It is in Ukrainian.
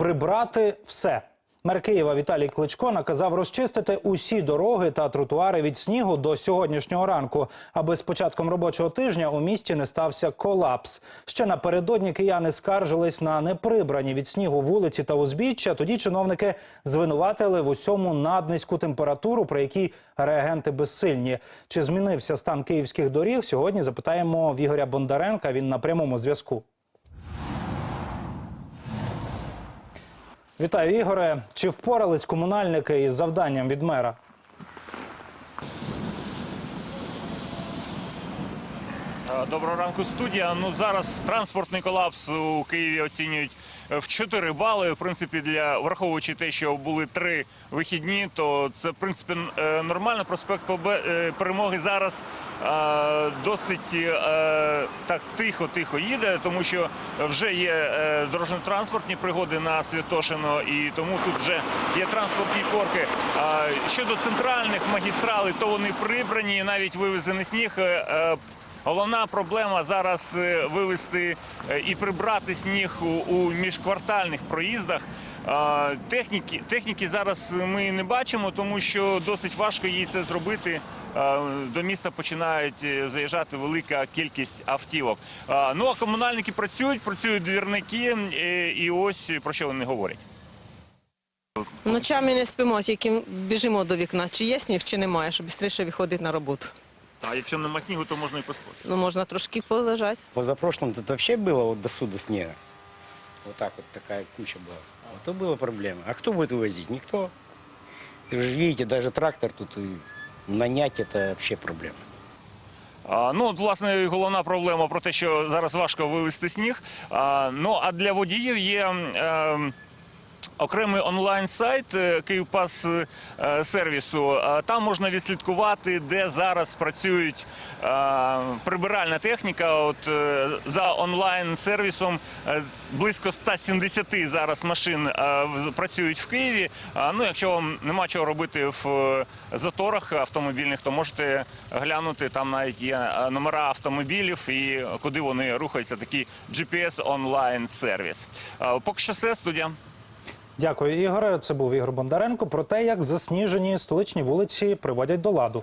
прибрати все. Мер Києва Віталій Кличко наказав розчистити усі дороги та тротуари від снігу до сьогоднішнього ранку, аби з початком робочого тижня у місті не стався колапс. Ще напередодні кияни скаржились на неприбрані від снігу вулиці та узбіччя. Тоді чиновники звинуватили в усьому наднизьку температуру, при якій реагенти безсильні. Чи змінився стан київських доріг? Сьогодні запитаємо в Ігоря Бондаренка. Він на прямому зв'язку. Вітаю, Ігоре. Чи впорались комунальники із завданням від мера? Доброго ранку, студія. Ну зараз транспортний колапс у Києві оцінюють е, в 4 бали. В принципі, для враховуючи те, що були три вихідні, то це в принципі е, нормально. Проспект е, перемоги зараз е, досить е, так тихо-тихо їде, тому що вже є е, дорожньо-транспортні пригоди на Святошино, і тому тут вже є транспортні корки. Щодо центральних магістралей, то вони прибрані, навіть вивезений сніг. Головна проблема зараз е, вивезти е, і прибрати сніг у, міжквартальних проїздах. Техніки, техніки зараз ми не бачимо, тому що досить важко їй це зробити. До міста починають е, заїжджати велика кількість автівок. Ну а комунальники працюють, працюють двірники, і ось про що вони говорять. Ночами не спимо, тільки біжимо до вікна. Чи є сніг, чи немає, щоб швидше виходити на роботу. А якщо нема снігу, то можна і поспати. Ну, можна трошки полежати. Позапрошлом тут вообще было вот до суда снега. Вот так вот такая куча была. Вот то была проблема. А кто будет вывозить? Никто. И вы же видите, даже трактор тут и нанять это вообще проблема. А, Ну, от, власне, і головна проблема про те, що зараз важко вивезти сніг. А, Ну, а для водіїв є. е, Окремий онлайн-сайт е, Київпас е, сервісу. Там можна відслідкувати, де зараз працюють е, прибиральна техніка. От за онлайн-сервісом е, близько 170 зараз машин працюють в Києві. Ну, якщо вам нема чого робити в заторах автомобільних, то можете глянути. Там навіть є номера автомобілів і куди вони рухаються. Такий GPS онлайн сервіс. Поки що все студія. Дякую, Ігоре. Це був Ігор Бондаренко про те, як засніжені столичні вулиці приводять до ладу.